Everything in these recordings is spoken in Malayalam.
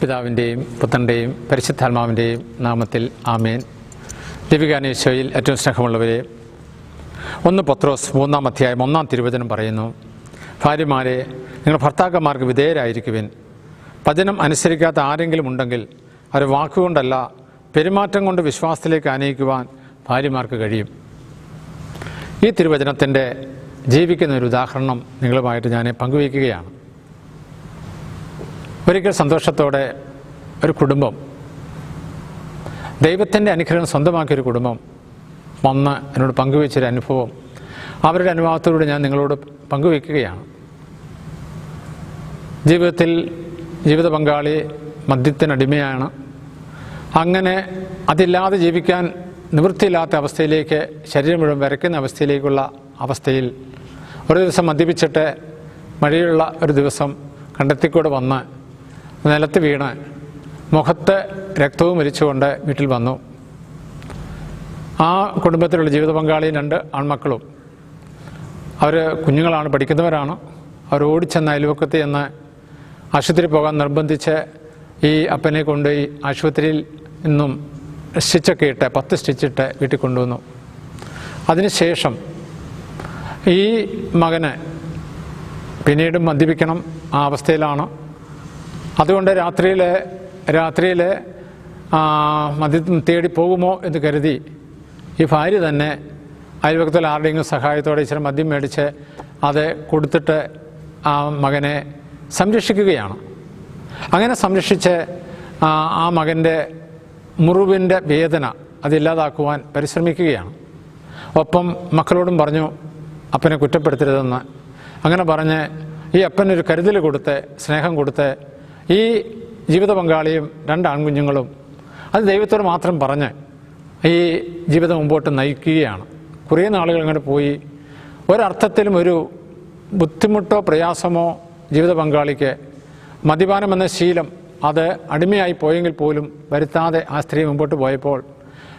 പിതാവിന്റെയും പുത്രന്റെയും പരിശുദ്ധാത്മാവിന്റെയും നാമത്തിൽ ആമേൻ. ദീപികാനേശ്വയിൽ ഏറ്റവും സ്നേഹമുള്ളവരെ ഒന്ന് പത്രോസ് മൂന്നാം അധ്യായം ഒന്നാം തിരുവചനം പറയുന്നു ഭാര്യമാരെ നിങ്ങൾ ഭർത്താക്കന്മാർക്ക് വിധേയരായിരിക്കുവിൻ. വചനം അനുസരിക്കാത്ത ആരെങ്കിലും ഉണ്ടെങ്കിൽ അവർ വാക്കുകൊണ്ടല്ല പെരുമാറ്റം കൊണ്ട് വിശ്വാസത്തിലേക്ക് ആനയിക്കുവാൻ ഭാര്യമാർക്ക് കഴിയും. ഈ തിരുവചനത്തിന്റെ ജീവിക്കുന്ന ഒരു ഉദാഹരണം നിങ്ങളുമായിട്ട് ഞാൻ പങ്കുവയ്ക്കുകയാണ്. ഒരിക്കൽ സന്തോഷത്തോടെ ഒരു കുടുംബം ദൈവത്തിന്റെ അനുഗ്രഹം സ്വന്തമാക്കിയൊരു കുടുംബം വന്ന് എന്നോട് പങ്കുവെച്ചൊരു അനുഭവം അവരുടെ അനുഭവത്തിലൂടെ ഞാൻ നിങ്ങളോട് പങ്കുവെക്കുകയാണ്. ജീവിതത്തിൽ ജീവിത പങ്കാളി മദ്യത്തിനടിമയാണ് അങ്ങനെ അതില്ലാതെ ജീവിക്കാൻ നിവൃത്തിയില്ലാത്ത അവസ്ഥയിലേക്ക് ശരീരം മുഴുവൻ വരയ്ക്കുന്ന അവസ്ഥയിലേക്കുള്ള അവസ്ഥയിൽ ഒരു ദിവസം മദ്യപിച്ചിട്ട് മഴയുള്ള ഒരു ദിവസം കണ്ടെത്തിക്കൂടെ വന്ന് നിലത്ത് വീണ് മുഖത്ത് രക്തവും മരിച്ചുകൊണ്ട് വീട്ടിൽ വന്നു. ആ കുടുംബത്തിലുള്ള ജീവിത പങ്കാളിയും രണ്ട് ആൺമക്കളും. അവർ കുഞ്ഞുങ്ങളാണ് പഠിക്കുന്നവരാണ്. അവർ ഓടിച്ചെന്ന് അയൽവക്കത്ത് ചെന്ന് ആശുപത്രി പോകാൻ നിർബന്ധിച്ച് ഈ അപ്പനെ കൊണ്ട് ഈ ആശുപത്രിയിൽ നിന്നും സ്റ്റിച്ചൊക്കെ ഇട്ട് പത്ത് സ്റ്റിച്ചിട്ട് വീട്ടിൽ കൊണ്ടുവന്നു. അതിനുശേഷം ഈ മകന് പിന്നീട് മദ്യപിക്കണം ആ അവസ്ഥയിലാണ് അതുകൊണ്ട് രാത്രിയിൽ രാത്രിയിൽ മദ്യം തേടി പോകുമോ എന്ന് കരുതി ഈ ഭാര്യ തന്നെ അയൽവക്കത്തിൽ ആരുടെയെങ്കിലും സഹായത്തോടെ ഇച്ചിരി മദ്യം മേടിച്ച് അത് കൊടുത്തിട്ട് ആ മകനെ സംരക്ഷിക്കുകയാണ്. അങ്ങനെ സംരക്ഷിച്ച് ആ മകന്റെ മുറിവിന്റെ വേദന അതില്ലാതാക്കുവാൻ പരിശ്രമിക്കുകയാണ്. ഒപ്പം മക്കളോടും പറഞ്ഞു അപ്പനെ കുറ്റപ്പെടുത്തരുതെന്ന്. അങ്ങനെ പറഞ്ഞ് ഈ അപ്പനൊരു കരുതൽ കൊടുത്ത് സ്നേഹം കൊടുത്ത് ഈ ജീവിത പങ്കാളിയും രണ്ട് ആൺകുഞ്ഞുങ്ങളും അത് ദൈവത്തോട് മാത്രം പറഞ്ഞ് ഈ ജീവിതം മുമ്പോട്ട് നയിക്കുകയാണ്. കുറേ നാളുകൾ ഇങ്ങോട്ട് പോയി. ഒരർത്ഥത്തിലും ഒരു ബുദ്ധിമുട്ടോ പ്രയാസമോ ജീവിത പങ്കാളിക്ക് മദ്യപാനം എന്ന ശീലം അത് അടിമയായി പോയെങ്കിൽ പോലും വരുത്താതെ ആ സ്ത്രീ മുമ്പോട്ട് പോയപ്പോൾ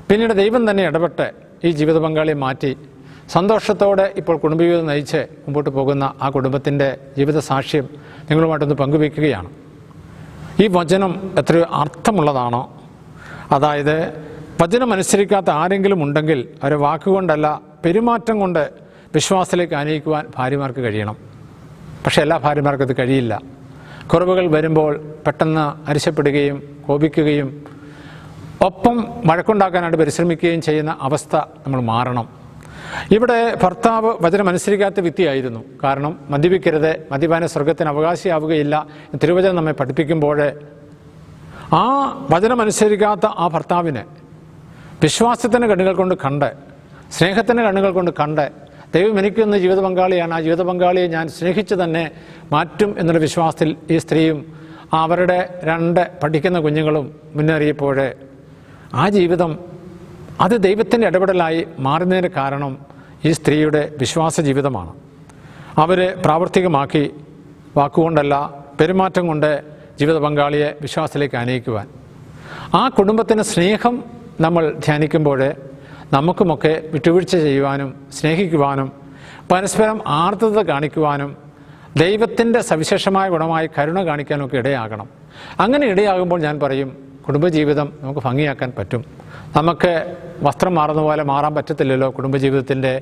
പിന്നീട് ദൈവം തന്നെ ഇടപെട്ട് ഈ ജീവിത പങ്കാളിയെ മാറ്റി സന്തോഷത്തോടെ ഇപ്പോൾ കുടുംബജീവിതം നയിച്ച് മുമ്പോട്ട് പോകുന്ന ആ കുടുംബത്തിന്റെ ജീവിത സാക്ഷ്യം നിങ്ങളുമായിട്ടൊന്ന് പങ്കുവയ്ക്കുകയാണ്. ഈ വചനം എത്രയോ അർത്ഥമുള്ളതാണോ? അതായത് വചനം അനുസരിക്കാത്ത ആരെങ്കിലും ഉണ്ടെങ്കിൽ അവരെ വാക്കുകൊണ്ടല്ല പെരുമാറ്റം കൊണ്ട് വിശ്വാസത്തിലേക്ക് അനയിക്കുവാൻ ഭാര്യമാർക്ക് കഴിയണം. പക്ഷേ എല്ലാ ഭാര്യമാർക്കും അത് കഴിയില്ല. കുറവുകൾ വരുമ്പോൾ പെട്ടെന്ന് അരിശപ്പെടുകയും കോപിക്കുകയും ഒപ്പം വഴക്കുണ്ടാക്കാനായിട്ട് പരിശ്രമിക്കുകയും ചെയ്യുന്ന അവസ്ഥ നമ്മൾ മാറണം. ഇവിടെ ഭർത്താവ് വചനം അനുസരിക്കാത്ത വ്യക്തിയായിരുന്നു. കാരണം മദ്യപിക്കരുത് മദ്യപാന സ്വർഗത്തിന് അവകാശിയാവുകയില്ല തിരുവചനം നമ്മെ പഠിപ്പിക്കുമ്പോൾ ആ വചനം അനുസരിക്കാത്ത ആ ഭർത്താവിനെ വിശ്വാസത്തിന്റെ കണ്ണുകൾ കൊണ്ട് കണ്ട് സ്നേഹത്തിന്റെ കണ്ണുകൾ കൊണ്ട് കണ്ട് ദൈവം എനിക്കൊന്ന് ജീവിത പങ്കാളിയാണ് ആ ജീവിത പങ്കാളിയെ ഞാൻ സ്നേഹിച്ച് തന്നെ മാറ്റും എന്നുള്ള വിശ്വാസത്തിൽ ഈ സ്ത്രീയും അവരുടെ രണ്ട് പഠിക്കുന്ന കുഞ്ഞുങ്ങളും മുന്നേറിയപ്പോൾ ആ ജീവിതം അത് ദൈവത്തിന്റെ ഇടപെടലായി മാറുന്നതിന് കാരണം ഈ സ്ത്രീയുടെ വിശ്വാസ ജീവിതമാണ്. അവരെ പ്രാവർത്തികമാക്കി വാക്കുകൊണ്ടല്ല പെരുമാറ്റം കൊണ്ട് ജീവിത പങ്കാളിയെ വിശ്വാസത്തിലേക്ക് അനയിക്കുവാൻ ആ കുടുംബത്തിന് സ്നേഹം നമ്മൾ ധ്യാനിക്കുമ്പോൾ നമുക്കുമൊക്കെ വിട്ടുവീഴ്ച ചെയ്യുവാനും സ്നേഹിക്കുവാനും പരസ്പരം ആർദ്രത കാണിക്കുവാനും ദൈവത്തിന്റെ സവിശേഷമായ ഗുണമായി കരുണ കാണിക്കാനൊക്കെ ഇടയാകണം. അങ്ങനെ ഇടയാകുമ്പോൾ ഞാൻ പറയും കുടുംബജീവിതം നമുക്ക് ഭംഗിയാക്കാൻ പറ്റും. നമുക്ക് വസ്ത്രം മാറുന്ന പോലെ മാറാൻ പറ്റത്തില്ലല്ലോ കുടുംബജീവിതത്തിന്റെ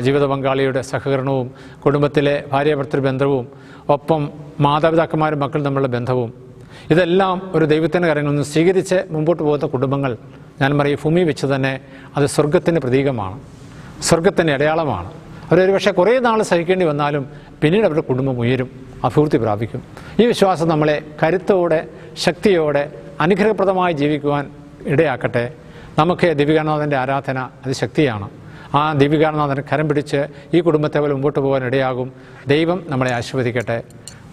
ജീവിത പങ്കാളിയുടെ സഹകരണവും കുടുംബത്തിലെ ഭാര്യാഭർത്തൃ ബന്ധവും ഒപ്പം മാതാപിതാക്കന്മാരും മക്കളും തമ്മിലുള്ള ബന്ധവും. ഇതെല്ലാം ഒരു ദൈവത്തിന്റെ കാര്യങ്ങളിൽ നിന്ന് സ്വീകരിച്ച് മുമ്പോട്ട് പോകുന്ന കുടുംബങ്ങൾ ഞാൻ പറയും ഭൂമി വെച്ച് തന്നെ അത് സ്വർഗത്തിന്റെ പ്രതീകമാണ്. സ്വർഗത്തിന്റെ അടയാളമാണ്. അവരൊരു പക്ഷേ കുറേ നാൾ സഹിക്കേണ്ടി വന്നാലും പിന്നീട് അവരുടെ കുടുംബം ഉയരും അഭിവൃദ്ധി പ്രാപിക്കും. ഈ വിശ്വാസം നമ്മളെ കരുത്തോടെ ശക്തിയോടെ അനുഗ്രഹപ്രദമായി ജീവിക്കുവാൻ ഇടയാക്കട്ടെ. നമുക്ക് ദിവികാനാഥന്റെ ആരാധന അത് ശക്തിയാണ്. ആ ദിവികാനാഥൻ കരം പിടിച്ച് ഈ കുടുംബത്തെ പോലെ മുമ്പോട്ട് പോകാൻ ഇടയാകും. ദൈവം നമ്മളെ ആശീർവദിക്കട്ടെ.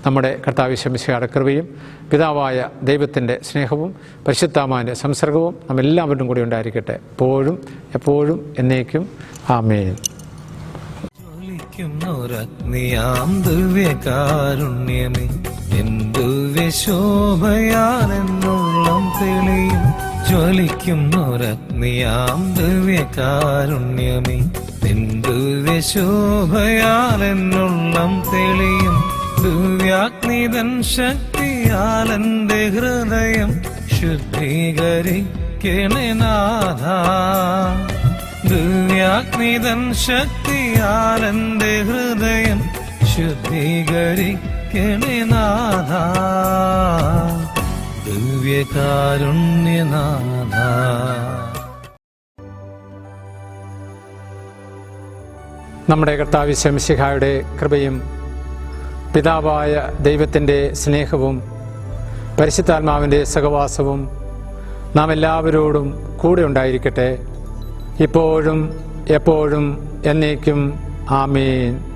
നമ്മുടെ കർത്താവ് ശമിശയുടെ കൃപയും പിതാവായ ദൈവത്തിന്റെ സ്നേഹവും പരിശുദ്ധാമാന്റെ സംസർഗവും നമ്മെല്ലാവരും കൂടി ഉണ്ടായിരിക്കട്ടെ. എപ്പോഴും എപ്പോഴും എന്നേക്കും. ആമേൻ. ജ്വലിക്കുന്നൊരഗ്നിയാം ദിവ്യകാരുണ്യമേ. എന്തുവ്യശോഭയാലെന്നുള്ളം തെളിയും. ജ്വലിക്കുന്നൊരഗ്നിയാം ദിവ്യകാരുണ്യമേ എന്തുവ്യശോഭയാലെന്നുള്ളം തെളിയും. ദിവ്യാഗ്നിതൻ ശക്തിയ ശക്തിയാൽ എന്റെ ഹൃദയം ശുദ്ധീകരിക്കണേ നാഥ. ദിവ്യാഗ്നിതൻ ശക്തിയാൽ എന്റെ ഹൃദയം ശുദ്ധീകരിക്കണേ ദിവ്യകാരുണ്യനാഥ. നമ്മുടെ കർത്താവ് ശംശിഹായുടെ കൃപയും പിതാവായ ദൈവത്തിന്റെ സ്നേഹവും പരിശുദ്ധാത്മാവിന്റെ സഹവാസവും നാം എല്ലാവരോടും കൂടെ ഉണ്ടായിരിക്കട്ടെ. ഇപ്പോഴും എപ്പോഴും എന്നേക്കും ആമേൻ.